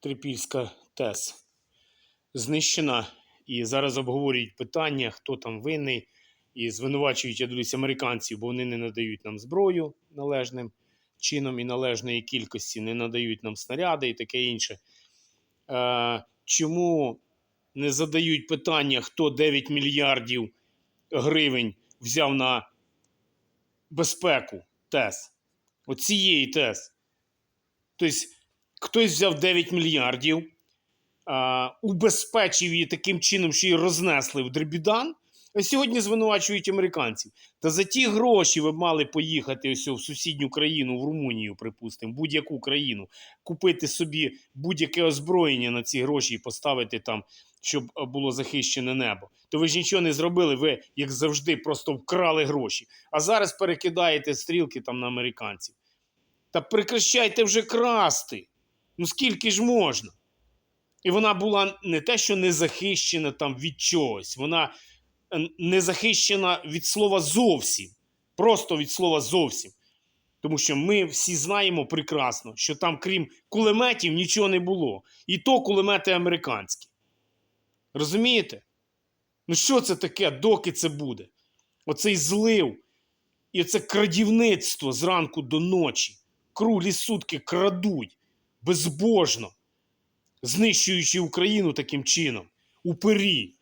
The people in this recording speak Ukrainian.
Трипільська ТЕС знищена. І зараз обговорюють питання, хто там винний. І звинувачують, я дивлюсь, американців, бо вони не надають нам зброю належним чином і належної кількості, не надають нам снаряди і таке інше. Е, чому не задають питання, хто 9 мільярдів гривень взяв на безпеку ТЕС? Оцієї ТЕС. Тобто, хтось взяв 9 мільярдів, а, убезпечив її таким чином, що її рознесли в Дребідан, а сьогодні звинувачують американців. Та за ті гроші ви мали поїхати ось в сусідню країну, в Румунію, припустимо, будь-яку країну, купити собі будь-яке озброєння на ці гроші і поставити там, щоб було захищене небо. То ви ж нічого не зробили, ви, як завжди, просто вкрали гроші. А зараз перекидаєте стрілки там на американців. Та прекращайте вже красти. Ну скільки ж можна? І вона була не те, що не захищена там від чогось, вона е, не захищена від слова зовсім. Просто від слова зовсім. Тому що ми всі знаємо прекрасно, що там, крім кулеметів, нічого не було. І то кулемети американські. Розумієте? Ну що це таке, доки це буде? Оцей злив і оце крадівництво зранку до ночі. Круглі сутки крадуть безбожно, знищуючи Україну таким чином. Упирі.